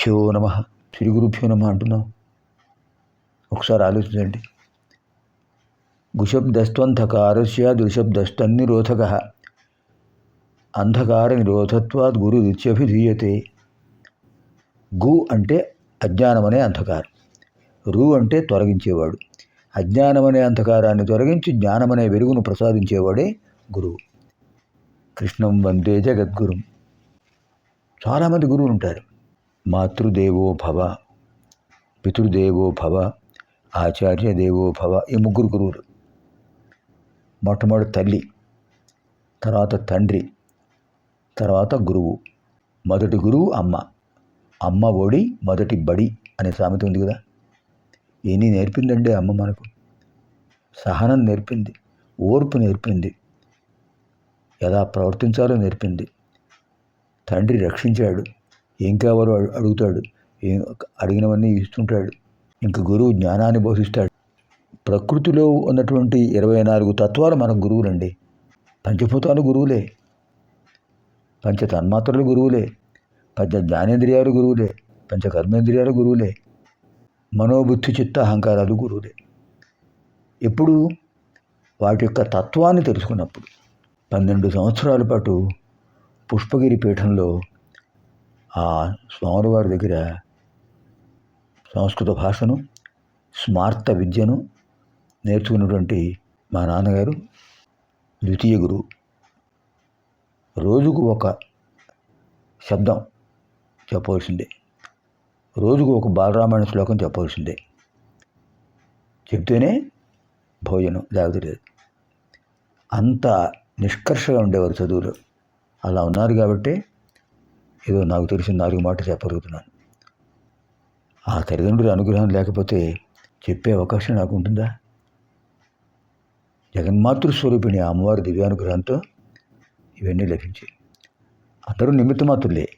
గురుభ్యో నమ. శ్రీ గురుభ్యో నమ అంటున్నాం ఒకసారి ఆలోచించండి. గుశబ్దస్త్వంధకారస్య దుశబ్దస్తన్నిరోధక అంధకార నిరోధత్వాద్ గురు రిత్యభిధీయతే గు అంటే అజ్ఞానమనే అంధకారం. రు అంటే తొలగించేవాడు. అజ్ఞానమనే అంధకారాన్ని తొలగించి జ్ఞానమనే వెలుగును ప్రసాదించేవాడే గురువు. కృష్ణం వందే జగద్గురు. చాలామంది గురువులు ఉంటారు మాతృదేవో భవ పితృదేవో భవ ఆచార్య దేవో భవ ఈ ముగ్గురు గురువులు. మొట్టమొదటి తల్లి తర్వాత తండ్రి తర్వాత గురువు మొదటి గురువు అమ్మ అమ్మ ఒడి మొదటి బడి అనే సామెత ఉంది కదా. ఎన్ని నేర్పిందండి అమ్మ మనకు? సహనం నేర్పింది ఓర్పు నేర్పింది ఎలా ప్రవర్తించాలో నేర్పింది తండ్రి రక్షించాడు ఏం కావాలో అడు- అడుగుతాడు. ఏం అడిగినవన్నీ ఇస్తుంటాడు. ఇంక గురువు జ్ఞానాన్ని బోధిస్తాడు. ప్రకృతిలో ఉన్నటువంటి ఇరవై నాలుగు తత్వాలు మనకు గురువులండి. పంచభూతాలు గురువులే. పంచ తన్మాత్రలు గురువులే. పంచ జ్ఞానేంద్రియాలు గురువులే. పంచ కర్మేంద్రియాలు గురువులే. మనోబుద్ధి చిత్త అహంకారాలు గురువులే. ఎప్పుడు? వాటి యొక్క తత్వాన్ని తెలుసుకున్నప్పుడు. పన్నెండు సంవత్సరాల పాటు పుష్పగిరి పీఠంలో ఆ స్వామివారి దగ్గర సంస్కృత భాషను స్మార్త విద్యను నేర్చుకున్నటువంటి మా నాన్నగారు ద్వితీయ గురువు రోజుకు ఒక శబ్దం చెప్పవలసిందే. రోజుకు ఒక బాలరామాయణ శ్లోకం చెప్పవలసిందే. చెప్తేనే భోజనం లేకపోతే లేదు. అంత నిష్కర్షగా ఉండేవారు చదువులు. అలా ఉన్నారు కాబట్టి ఏదో నాకు తెలిసిన నాలుగు మాట చెప్పగలుగుతున్నాను. ఆ తల్లిదండ్రుల అనుగ్రహం లేకపోతే చెప్పే అవకాశం నాకు ఉంటుందా? జగన్మాతృ స్వరూపిణి అమ్మవారి దివ్యానుగ్రహంతో ఇవన్నీ లభించాయి. అందరూ నిమిత్తమాతులే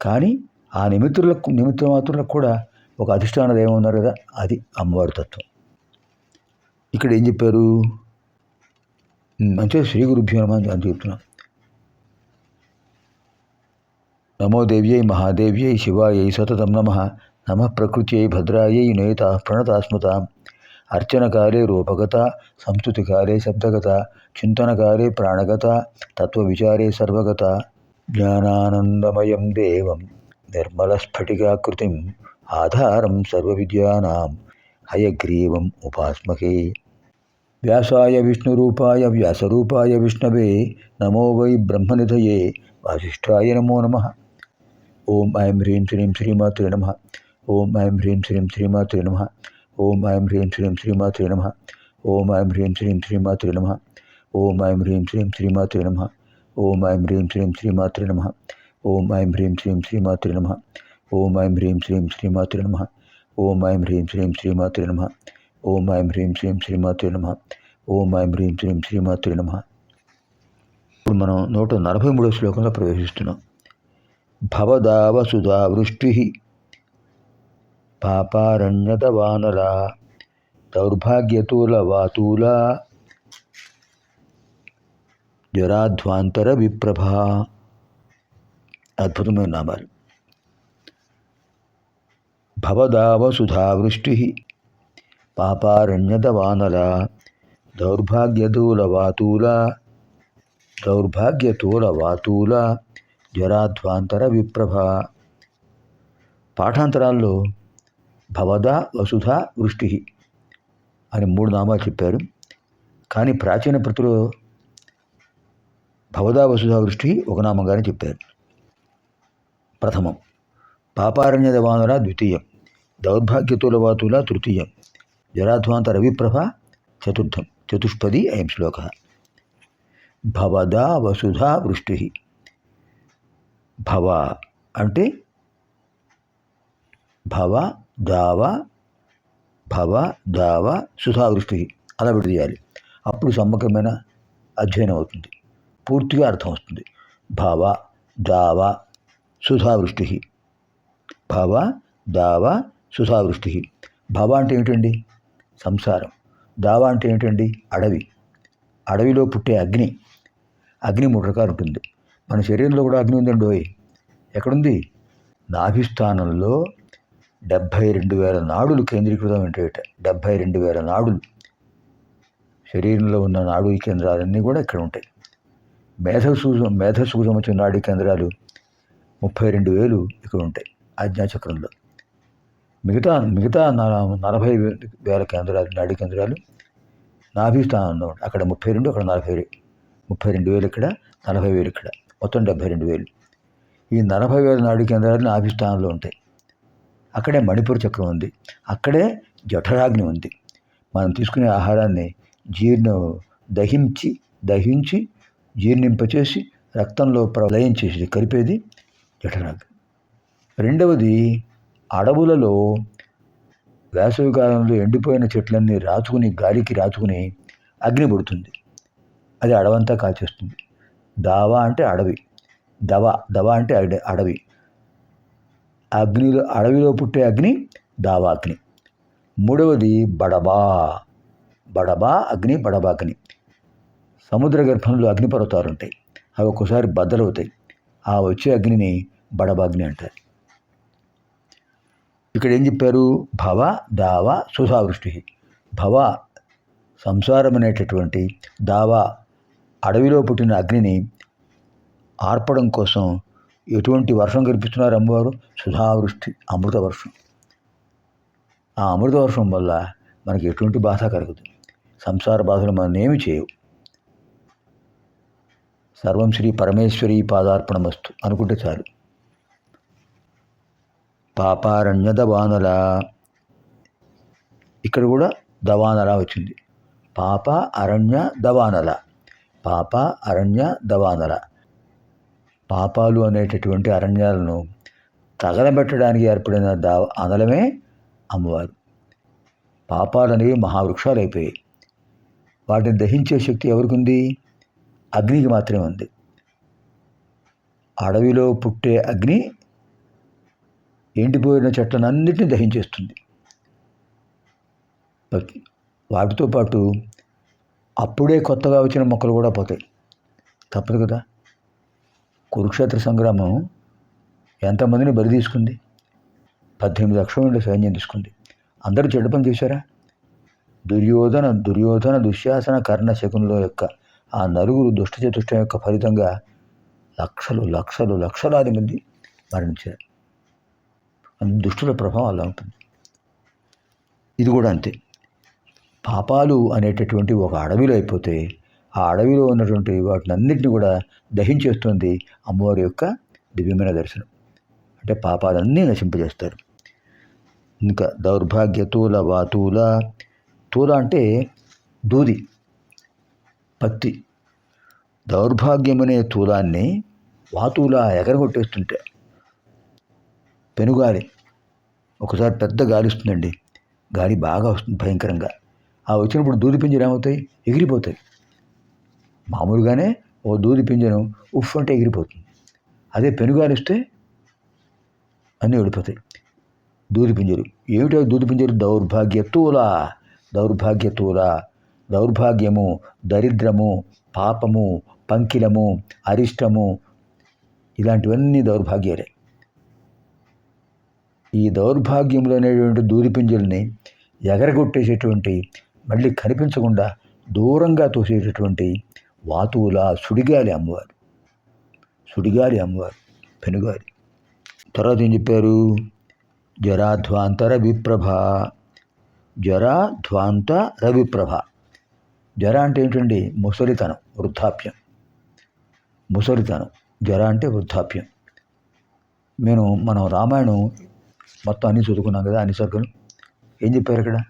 కానీ ఆ నిమిత్తులకు నిమిత్తమాత్రులకు కూడా ఒక అధిష్టాన దైవం ఉన్నారు కదా అది అమ్మవారి తత్వం. ఇక్కడ ఏం చెప్పారు? మంచిగా శ్రీ గురుభ్యో అని చెప్తున్నాం नमो देव्य महादेव्य शिवाय सतत नम। नम प्रकृत भद्राय नयता प्रणतास्मता अर्चनकाले रूपगता संस्तुतिकाले शब्दगता काले प्राणगता तत्विचारे सर्वगता ज्ञानानंदमय देव निर्मलस्फटिकृति आधारम सर्विद्या हयग्रीव उपास्महे। व्यासाय विष्णुरूपाय व्यासरूपाय विष्णवे, नमो वै ब्रह्मनिधे वासीय नमो नमः। ఓం ఐం హ్రీం శ్రీం శ్రీమాతృ నమ ఓం ఐం హ్రీం శ్రీం శ్రీమాతృ నమ ఓం ఐం హ్రీం శ్రీం శ్రీమాతృ నమ ఓం ఐం హ్రీం శ్రీం శ్రీమాతృ నమ ఓం ఐం హ్రీం శ్రీం శ్రీమాతృ నమ ఓం ఐం హ్రీం శ్రీం శ్రీమాతృ నమ ఓం ఐం హ్రీం శ్రీం శ్రీమాతృ నమ ఓం ఐం హ్రీం శ్రీం శ్రీమాతృ నమ ఓం ఐం హ్రీం శ్రీం శ్రీమాతృ నమ ఓం ఐం హ్రీం శ్రీం శ్రీమాతృ నమ ఓం ఐం హ్రీం శ్రీం శ్రీమాతృ నమ ఇప్పుడు మనం నూట నలభై మూడో శ్లోకంలో ప్రవేశిస్తున్నాం भवदावसुधा वृष्टि पापारण्यत वानरा दौर्भाग्यतूलवातूला ज्वराध्वांतर विप्रभा अद्भुतमय नामाल भवदावसुधावृष्टि। पापारण्यतवानरा दौर्भाग्यतूलवातूला दौर्भाग्यतूलवातूला జ్వరాధ్వాంతర విప్రభ పాఠాంతరాల్లో భవద వసుధ వృష్టి అని మూడు నామాలు చెప్పారు. కానీ ప్రాచీన ప్రతిలో భవదా వసుధ వృష్టి ఒక నామంగానే చెప్పారు. ప్రథమం పాపారణ్య వానర ద్వితీయం దౌర్భాగ్యతులవాతుల తృతీయం జరాధ్వాంత రవిప్రభ చతుర్థం చతుష్పది అయం శ్లోక. భవదా వసుధ వృష్టి భవ అంటే భవ దావ భవ దావ సుధాదృష్టి అలా విడదీయాలి అప్పుడు సమగ్రమైన అధ్యయనం అవుతుంది. పూర్తిగా అర్థం వస్తుంది. భవ దావ సుధావృష్టి భవ దావ సుధావృష్టి భవ అంటే ఏమిటండి? సంసారం. దావ అంటే ఏమిటండి? అడవి. అడవిలో పుట్టే అగ్ని. అగ్ని మూడు రకాలు ఉంటుంది. మన శరీరంలో కూడా అగ్ని ఉందండి ఓయ్. ఎక్కడుంది? నాభిస్థానంలో డెబ్భై రెండు వేల నాడులు కేంద్రీకృతం ఉంటాయట డెబ్భై రెండు వేల నాడులు. శరీరంలో ఉన్న నాడు కేంద్రాలన్నీ కూడా ఇక్కడ ఉంటాయి. మేధస్సు మేధస్సుకు సంబంధించిన నాడీ కేంద్రాలు ముప్పై రెండు వేలు ఇక్కడ ఉంటాయి ఆజ్ఞాచక్రంలో. మిగతా మిగతా నలభై వేల కేంద్రాలు నాడీ కేంద్రాలు నాభి స్థానంలో అక్కడ ముప్పై రెండు అక్కడ నలభై ముప్పై రెండు వేలు ఇక్కడ నలభై వేలు ఇక్కడ. మొత్తం డెబ్బై రెండు వేలు. ఈ నలభై వేల నాడు కేంద్రాలు నాభి స్థానంలో ఉంటాయి. అక్కడే మణిపూర్ చక్రం ఉంది. అక్కడే జఠరాగ్ని ఉంది. మనం తీసుకునే ఆహారాన్ని జీర్ణ దహించి దహించి జీర్ణింపచేసి రక్తంలో ప్రళయం చేసి కలిపేది జఠరాగ్ని రెండవది అడవులలో వేసవికాలంలో ఎండిపోయిన చెట్లన్నీ రాచుకుని గాలికి రాచుకుని అగ్ని పుడుతుంది. అది అడవంతా కాల్చేస్తుంది. దావా అంటే అడవి. దవ దవ అంటే అడ- అడవి. అగ్నిలో అడవిలో పుట్టే అగ్ని దావాగ్ని. మూడవది బడబా. బడబా అగ్ని బడబా అగ్ని సముద్ర గర్భంలో అగ్నిపర్వతాలు ఉంటాయి. అవి ఒక్కోసారి బద్దలవుతాయి. ఆ వచ్చే అగ్నిని బడబాగ్ని అంటారు. ఇక్కడ ఏం చెప్పారు? భవ దావ సుధావృష్టి భవ సంసారం అనేటటువంటి దావ అడవిలో పుట్టిన అగ్నిని ఆర్పడం కోసం ఎటువంటి వర్షం కురిపిస్తున్నారు అమ్మవారు? సుధావృష్టి అమృత వర్షం. ఆ అమృత వర్షం వల్ల మనకి ఎటువంటి బాధ కలగదు. సంసార బాధలు మనం ఏమి చేయవు. సర్వం శ్రీ పరమేశ్వరి పాదార్పణమస్తు. అనుకుంటే చాలు. పాపారణ్య దవానల ఇక్కడ కూడా దవానల వచ్చింది. పాప అరణ్య దవానల పాప అరణ్య దవానల పాపాలు అనేటటువంటి అరణ్యాలను తగలబెట్టడానికి ఏర్పడిన దా అనలమే అమ్మవారు. పాపాలు అనేవి మహావృక్షాలు అయిపోయాయి. వాటిని దహించే శక్తి ఎవరికి ఉంది అగ్నికి మాత్రమే ఉంది. అడవిలో పుట్టే అగ్ని ఎండిపోయిన చెట్లనన్నిటిని దహించేస్తుంది. వాటితో పాటు అప్పుడే కొత్తగా వచ్చిన మొక్కలు కూడా పోతాయి. తప్పదు కదా? కురుక్షేత్ర సంగ్రామం ఎంతమందిని బరి తీసుకుంది? పద్దెనిమిది లక్షల నుండి సైన్యం తీసుకుంది. అందరూ చెడు పని చేశారా? దుర్యోధన దుర్యోధన దుశ్శాసన కర్ణ శకునుల యొక్క ఆ నలుగురు దుష్ట చతుష్టం యొక్క ఫలితంగా లక్షలు లక్షలు లక్షలాది మంది మరణించారు. దుష్టుల ప్రభావం అలా ఉంటుంది. ఇది కూడా అంతే. పాపాలు అనేటటువంటి ఒక అడవిలో అయిపోతే ఆ అడవిలో ఉన్నటువంటి వాటిని అన్నింటినీ కూడా దహించేస్తుంది అమ్మవారి యొక్క దివ్యమైన దర్శనం. అంటే పాపాలన్నీ నశింపజేస్తారు. ఇంకా దౌర్భాగ్య తూల వాతూల తూల అంటే దూది పత్తి. దౌర్భాగ్యమనే తూలాన్ని వాతూల ఎగరగొట్టేస్తుంటే పెనుగాలి. ఒకసారి పెద్ద గాలి వస్తుందండి. గాలి బాగా వస్తుంది భయంకరంగా. ఆ వచ్చినప్పుడు దూది పింజలు ఏమవుతాయి? ఎగిరిపోతాయి. మామూలుగానే ఓ దూది పింజను ఉఫ్ అంటే ఎగిరిపోతుంది. అదే పెనుగాలిస్తే అన్నీ ఓడిపోతాయి. దూది పింజరు ఏమిటో దూది పింజరు దౌర్భాగ్యతూల దౌర్భాగ్యతూల దౌర్భాగ్యము దరిద్రము పాపము పంకిలము అరిష్టము ఇలాంటివన్నీ దౌర్భాగ్యాలే. ఈ దౌర్భాగ్యంలో అనేటువంటి దూది పింజల్ని ఎగరగొట్టేసేటువంటి మళ్ళీ కనిపించకుండా దూరంగా తోసేటటువంటి వాతువుల సుడిగాలి అమ్మవారు. సుడిగాలి అమ్మవారు పెనుగాలి. తర్వాత ఏం చెప్పారు? జరాధ్వాంత రవిప్రభ జరాధ్వాంత రవిప్రభ జర అంటే ఏంటండి? ముసలితనం వృద్ధాప్యం. ముసలితనం జర అంటే వృద్ధాప్యం. నేను మనం రామాయణం మొత్తం అన్ని చదువుకున్నాం కదా అన్ని సర్గలు ఏం చెప్పారు ఇక్కడ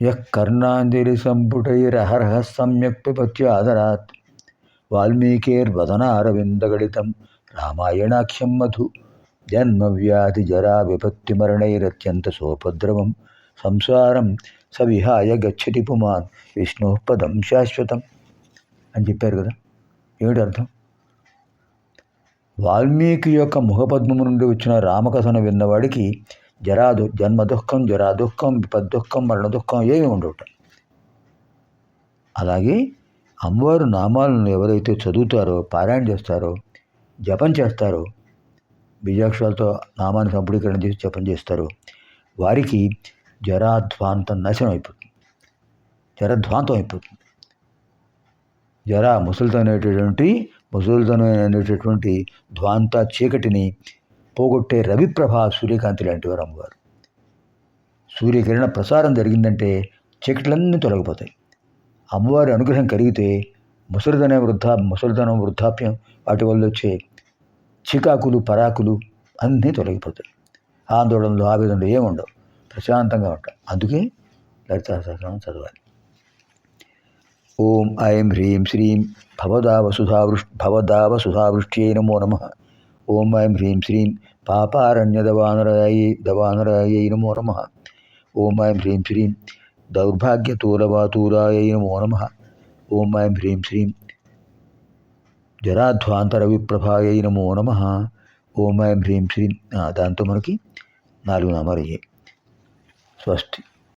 యః కర్ణాంజలి సంపుటైరహరహ సమ్యక్ పిపత్య ఆదరాత్ వాల్మీకేర్వదన అరవిందగడితం రామాయణాఖ్యం మధు జన్మవ్యాధి జరా విపత్తిమరణైరత్యంత సోపద్రవం సంసారం సవిహాయ గచ్చతి పుమాన్ విష్ణు పదం శాశ్వతం అని చెప్పారు కదా? ఏమిటి అర్థం? వాల్మీకి యొక్క ముఖపద్మము నుండి వచ్చిన రామకథను విన్నవాడికి జరా దు జన్మ దుఃఖం జరా దుఃఖం విపద్దుఃఖం మరణ దుఃఖం ఏమి ఉండవుట. అలాగే అమ్మవారు నామాలను ఎవరైతే చదువుతారో పారాయణ చేస్తారో జపం చేస్తారో బీజాక్షరాలతో నామాన్ని సంపుడీకరణ చేసి జపం చేస్తారు వారికి జరాధ్వాంతం నాశనం అయిపోతుంది. జరధ్వాంతం అయిపోతుంది. జర ముసలితనం అనేటటువంటి ముసలితనం అనేటటువంటి ధ్వాంత చీకటిని పోగొట్టే రవిప్రభ సూర్యకాంతి లాంటి వారు అమ్మవారు. సూర్యకిరణ ప్రసారం జరిగిందంటే చీకట్లన్నీ తొలగిపోతాయి. అమ్మవారి అనుగ్రహం కలిగితే ముసలిదనే వృద్ధా ముసలితనం వృద్ధాప్యం వాటి వల్ల వచ్చే చికాకులు పరాకులు అన్నీ తొలగిపోతాయి. ఆందోళనలు ఆవేదనలు ఏముండవు ఉండవు. ప్రశాంతంగా ఉంటాం అందుకే లలితా చదవాలి. ఓం ఐం హ్రీం శ్రీం భవదా వసుధావృష్ భవదావ సుధావృష్టి నమో నమః. ఓం ఐం హ్రీం శ్రీం పాపారణ్య పాపారణ్యదవానరాయై దవానరాయై నమో నమ ఓం ఐం హ్రీం శ్రీం దౌర్భాగ్యతూలవాతూరాయై నమో నమ ఓం ఐం హ్రీం శ్రీం జరాధ్వాంతర జరాధ్వాంతరవిప్రభాయై నమో నమ ఓం ఐం హ్రీం శ్రీం దాంతో మనకి నాలుగు నామాలు అయ్యాయి స్వస్తి